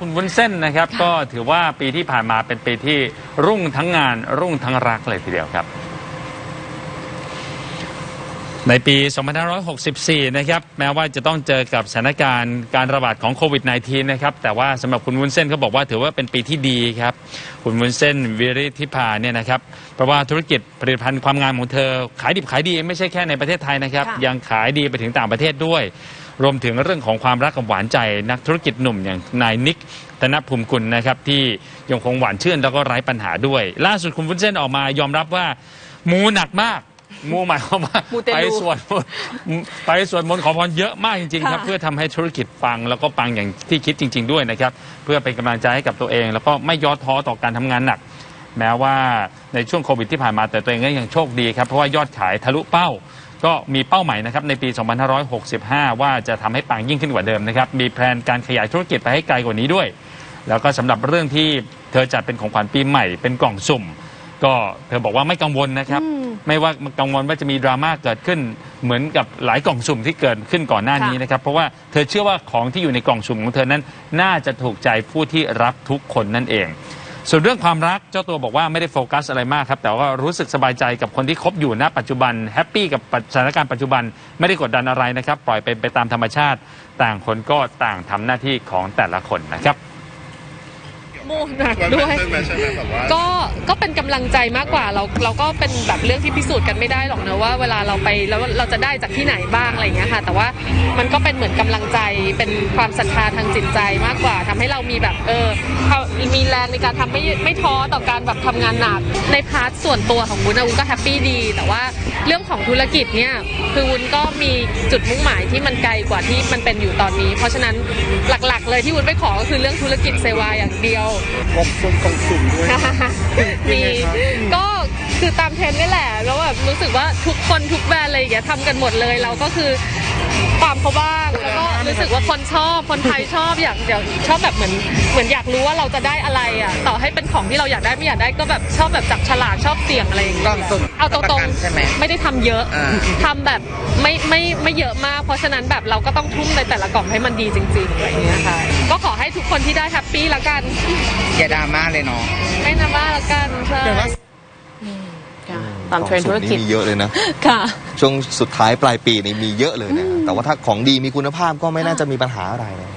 คุณวุ้นเส้นนะครับก็ถือว่าปีที่ผ่านมาเป็นปีที่รุ่งทั้งงานรุ่งทั้งรักเลยทีเดียวครับ ในปี 2564 นะครับ แม้ว่าจะต้องเจอกับสถานการณ์การระบาดของโควิด -19 นะครับ แต่ว่าสำหรับคุณวุ้นเส้นเขาบอกว่าถือว่าเป็นปีที่ดีครับ คุณวุ้นเส้นวิริธิพาเนี่ยนะครับ เพราะว่าธุรกิจผลิตภัณฑ์ความงามของเธอ ขายดิบขายดีไม่ใช่แค่ในประเทศไทยนะครับค่ะยังขายดีไปถึงต่างประเทศด้วย รวมถึงเรื่องของความรักกับหวานใจ นักธุรกิจหนุ่มอย่างนายนิกธนภูมิกุลนะครับที่ยังคงหวานชื่นแล้วก็ไร้ปัญหาด้วย ล่าสุดคุณวุ้นเส้นออกมายอมรับว่ามูหนักมาก มูหมายความว่ามูเตลู ไปสวดมนต์ไปสวดมนต์ขอพรเยอะมากจริงๆครับ ค่ะ เพื่อทำให้ธุรกิจปังแล้วก็ปังอย่างที่คิดจริง ๆ ด้วยนะครับ เพื่อเป็นกำลังใจให้กับตัวเอง แล้วก็ไม่ย่อท้อต่อการทำงานหนัก แม้ว่าในช่วงโควิดที่ผ่านมาแต่ตัวเองก็ยังโชคดีครับ เพราะว่ายอดขายทะลุเป้า ก็มีเป้าหมายนะครับในปี 2565 ว่าจะทำให้ปังยิ่งขึ้นกว่าเดิมนะครับมีแผนการขยายธุรกิจไปให้ไกลกว่านี้ด้วย แล้วก็สำหรับเรื่องที่เธอจัดเป็นของขวัญปีใหม่เป็นกล่องสุ่ม ก็เธอบอกว่าไม่กังวลนะครับอืมไม่ว่ากังวลว่าจะมีดราม่าเกิดขึ้น เหมือนกับหลายกล่องสุ่มที่เกิดขึ้นก่อนหน้านี้นะครับ เพราะว่าเธอเชื่อว่าของที่อยู่ในกล่องสุ่มของเธอนั้น น่าจะถูกใจผู้ที่รับทุกคนนั่นเอง ส่วนเรื่องความรักเจ้าตัวบอกว่าไม่ได้โฟกัสอะไรมากครับแต่ว่ารู้สึกสบายใจกับคนที่คบอยู่ณปัจจุบันแฮปปี้กับสถานการณ์ปัจจุบันไม่ได้กดดันอะไรนะครับ ปล่อยเป็นไปตามธรรมชาติ ต่างคนก็ต่างทำหน้าที่ของแต่ละคนนะครับ มูหนักด้วยใช่ไหมใช่ไหมแบบว่าก็ก็เป็นกำลังใจมากกว่าเราเราก็เป็นแบบเรื่องที่พิสูจน์กันไม่ได้หรอกนะว่า เวลาเราไปแล้วเราจะได้จากที่ไหนบ้างอะไรอย่างเงี้ยค่ะ แต่ว่ามันก็เป็นเหมือนกำลังใจเป็นความศรัทธาทางจิตใจมากกว่าทำให้เรามีแบบเออเอามีแรงในการทำไม่ไม่ท้อต่อการแบบทำงานหนักในพาร์ทส่วนตัวของวุ้นนะวุ้นก็แฮปปี้ดี แต่ว่าเรื่องของธุรกิจเนี่ยคือวุ้นก็มีจุดมุ่งหมายที่มันไกลกว่าที่มันเป็นอยู่ตอนนี้ เพราะฉะนั้นหลักๆ เลยที่วุ้นไปขอก็คือเรื่องธุรกิจเซวาอย่างเดียวกบสุ่มกองสุ่มด้วย มียังไงครับก็คือตามเทรนด์นี่แหละ แล้วแบบรู้สึกว่าทุกคนทุกแบรนด์อะไรอย่างเงี้ยทำกันหมดเลย เราก็คือตามเขาบ้าง แล้วก็รู้สึกว่าคนชอบ คนไทยชอบอยากเดี๋ยวชอบแบบเหมือนเหมือนอยากรู้ว่าเราจะได้อะไรอะ ต่อให้เป็นของที่เราอยากได้ไม่อยากได้ก็แบบชอบแบบจับฉลากชอบเสี่ยงอะไรอย่างเงี้ยกล่องสุ่มเอาตประรกังนใช่ไหมๆไม่ได้ทำเยอะ อ่า ทำแบบไม่ไม่ไม่เยอะมาก เพราะฉะนั้นแบบเราก็ต้องทุ่มในแต่ละกล่องให้มันดีจริงๆอะไรอย่างเงี้ยค่ะก็ ขอให้ทุกคนที่ได้แฮปปี้ละกัน อย่าดราม่าเลยเนาะไม่นะบ้าละกันใช่แต่ว่าค่ะตามเทรนด์ธุรกิจของสูตนี่มีเยอะเลยนะ ค่ะ ช่วงสุดท้ายปลายปีนี่มีเยอะเลยนะ แต่ว่าถ้าของดีมีคุณภาพก็ไม่น่าจะมีปัญหาอะไรนะ